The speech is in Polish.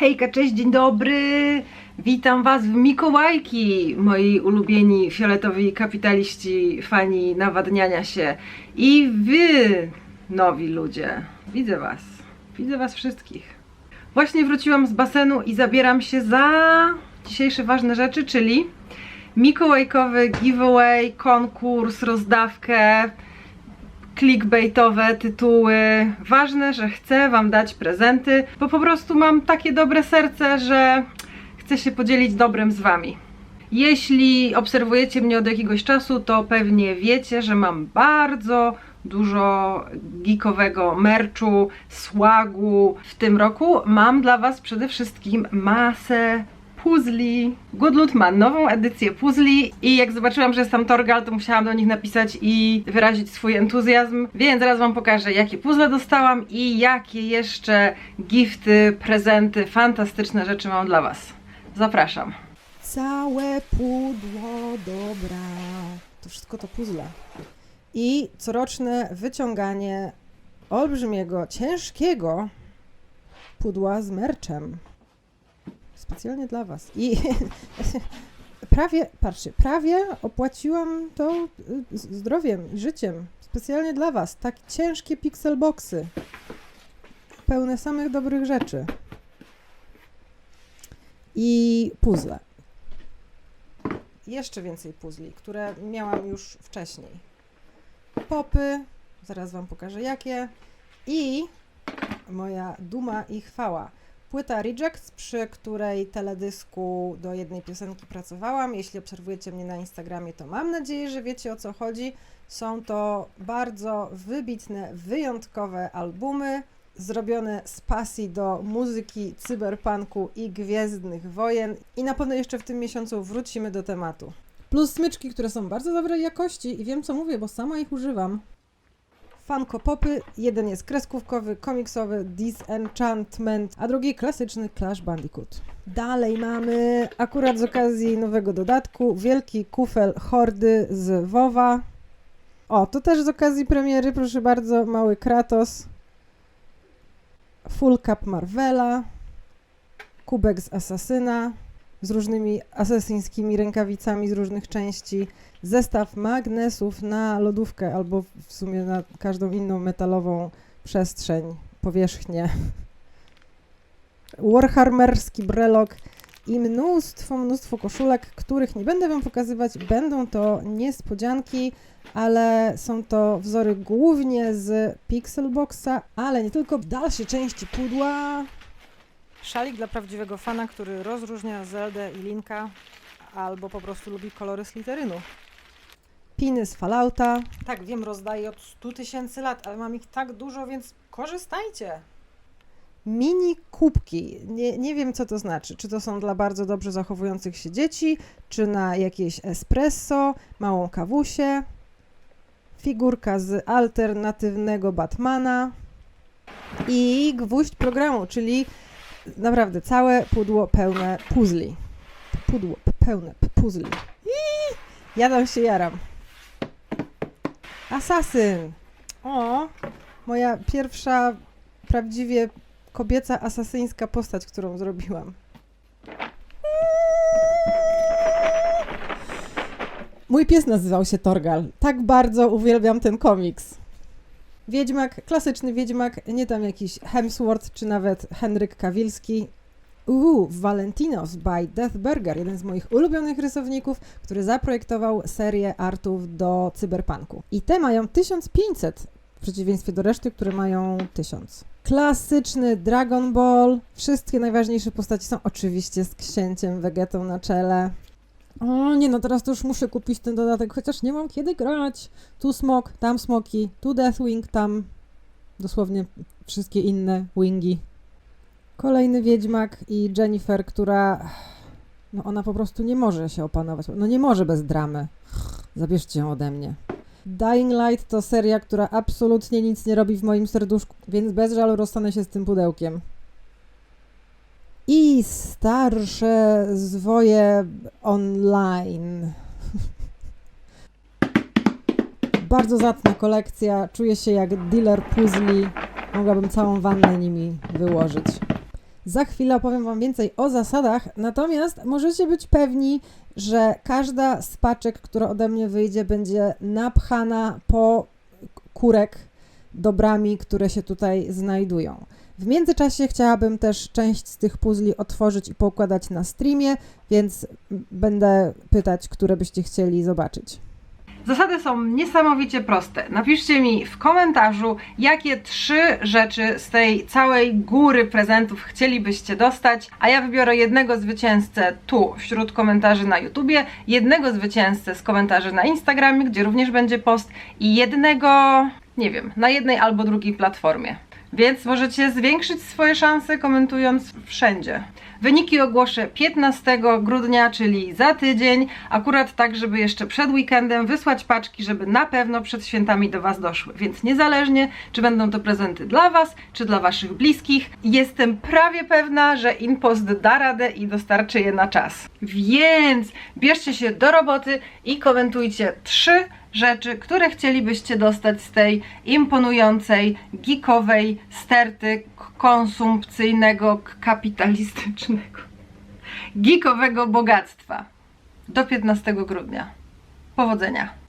Hejka, cześć, dzień dobry! Witam Was w Mikołajki, moi ulubieni fioletowi kapitaliści, fani nawadniania się. I Wy, nowi ludzie. Widzę Was. Widzę Was wszystkich. Właśnie wróciłam z basenu i zabieram się za dzisiejsze ważne rzeczy, czyli mikołajkowy giveaway, konkurs, rozdawkę, clickbaitowe tytuły. Ważne, że chcę Wam dać prezenty, bo po prostu mam takie dobre serce, że chcę się podzielić dobrem z Wami. Jeśli obserwujecie mnie od jakiegoś czasu, to pewnie wiecie, że mam bardzo dużo geekowego merchu, słagu. W tym roku mam dla Was przede wszystkim masę puzli. Goodloot ma nową edycję puzli i jak zobaczyłam, że jest tam Torgal, to musiałam do nich napisać i wyrazić swój entuzjazm. Więc zaraz Wam pokażę, jakie puzzle dostałam i jakie jeszcze gifty, prezenty, fantastyczne rzeczy mam dla Was. Zapraszam. Całe pudło dobra. To wszystko to puzzle. I coroczne wyciąganie olbrzymiego, ciężkiego pudła z merczem. Specjalnie dla Was. I prawie, patrzcie, prawie opłaciłam to y, zdrowiem i życiem. Specjalnie dla Was. Tak ciężkie pixel boxy. Pełne samych dobrych rzeczy. I puzzle jeszcze więcej puzli, które miałam już wcześniej. Popy, zaraz Wam pokażę jakie. I moja duma i chwała. Płyta Rejects, przy której teledysku do jednej piosenki pracowałam. Jeśli obserwujecie mnie na Instagramie, to mam nadzieję, że wiecie o co chodzi. Są to bardzo wybitne, wyjątkowe albumy, zrobione z pasji do muzyki, cyberpunku i gwiezdnych wojen. I na pewno jeszcze w tym miesiącu wrócimy do tematu. Plus smyczki, które są bardzo dobrej jakości i wiem co mówię, bo sama ich używam. Funko Popy, jeden jest kreskówkowy, komiksowy Disenchantment, a drugi klasyczny Clash Bandicoot. Dalej mamy, akurat z okazji nowego dodatku, wielki kufel hordy z WoWa. O, to też z okazji premiery, proszę bardzo, mały Kratos. Full Cup Marvela, kubek z Asasyna z różnymi asesyńskimi rękawicami z różnych części, zestaw magnesów na lodówkę albo w sumie na każdą inną metalową przestrzeń, powierzchnię. Warhammerski brelok i mnóstwo, mnóstwo koszulek, których nie będę Wam pokazywać. Będą to niespodzianki, ale są to wzory głównie z Pixelboxa, ale nie tylko. W dalszej części pudła szalik dla prawdziwego fana, który rozróżnia Zeldę i Linka, albo po prostu lubi kolory Slytherinu. Piny z Fallouta. Tak, wiem, rozdaję od 100 tysięcy lat, ale mam ich tak dużo, więc korzystajcie. Mini kubki. Nie, nie wiem, co to znaczy. Czy to są dla bardzo dobrze zachowujących się dzieci, czy na jakieś espresso, małą kawusię. Figurka z alternatywnego Batmana. I gwóźdź programu, czyli naprawdę całe pudło pełne puzli. Pudło pełne puzli. Ii, ja tam się jaram. Asasyn. O, moja pierwsza prawdziwie kobieca asasyńska postać, którą zrobiłam. Mój pies nazywał się Torgal. Tak bardzo uwielbiam ten komiks. Wiedźmak, klasyczny Wiedźmak, nie tam jakiś Hemsworth czy nawet Henryk Kawilski. Uuu, Valentinos by Death Burger, jeden z moich ulubionych rysowników, który zaprojektował serię artów do cyberpunku. I te mają 1500, w przeciwieństwie do reszty, które mają 1000. Klasyczny Dragon Ball. Wszystkie najważniejsze postaci są oczywiście z księciem Vegetą na czele. O nie, no teraz to już muszę kupić ten dodatek, chociaż nie mam kiedy grać. Tu smok, tam smoki, tu Deathwing, tam dosłownie wszystkie inne wingi. Kolejny Wiedźmak i Jennifer, która no ona po prostu nie może się opanować. No nie może bez dramy. Zabierzcie ją ode mnie. Dying Light to seria, która absolutnie nic nie robi w moim serduszku, więc bez żalu rozstanę się z tym pudełkiem. I starsze zwoje online. Bardzo zacna kolekcja. Czuję się jak dealer puzli. Mogłabym całą wannę nimi wyłożyć. Za chwilę opowiem Wam więcej o zasadach, natomiast możecie być pewni, że każda z paczek, która ode mnie wyjdzie, będzie napchana po kurek dobrami, które się tutaj znajdują. W międzyczasie chciałabym też część z tych puzli otworzyć i poukładać na streamie, więc będę pytać, które byście chcieli zobaczyć. Zasady są niesamowicie proste. Napiszcie mi w komentarzu, jakie trzy rzeczy z tej całej góry prezentów chcielibyście dostać, a ja wybiorę jednego zwycięzcę tu wśród komentarzy na YouTubie, jednego zwycięzcę z komentarzy na Instagramie, gdzie również będzie post i jednego, nie wiem, na jednej albo drugiej platformie. Więc możecie zwiększyć swoje szanse komentując wszędzie. Wyniki ogłoszę 15 grudnia, czyli za tydzień, akurat tak, żeby jeszcze przed weekendem wysłać paczki, żeby na pewno przed świętami do Was doszły. Więc niezależnie, czy będą to prezenty dla Was, czy dla Waszych bliskich, jestem prawie pewna, że InPost da radę i dostarczy je na czas. Więc bierzcie się do roboty i komentujcie trzy rzeczy, które chcielibyście dostać z tej imponującej, geekowej sterty konsumpcyjnego, k- kapitalistycznego, geekowego bogactwa. Do 15 grudnia. Powodzenia!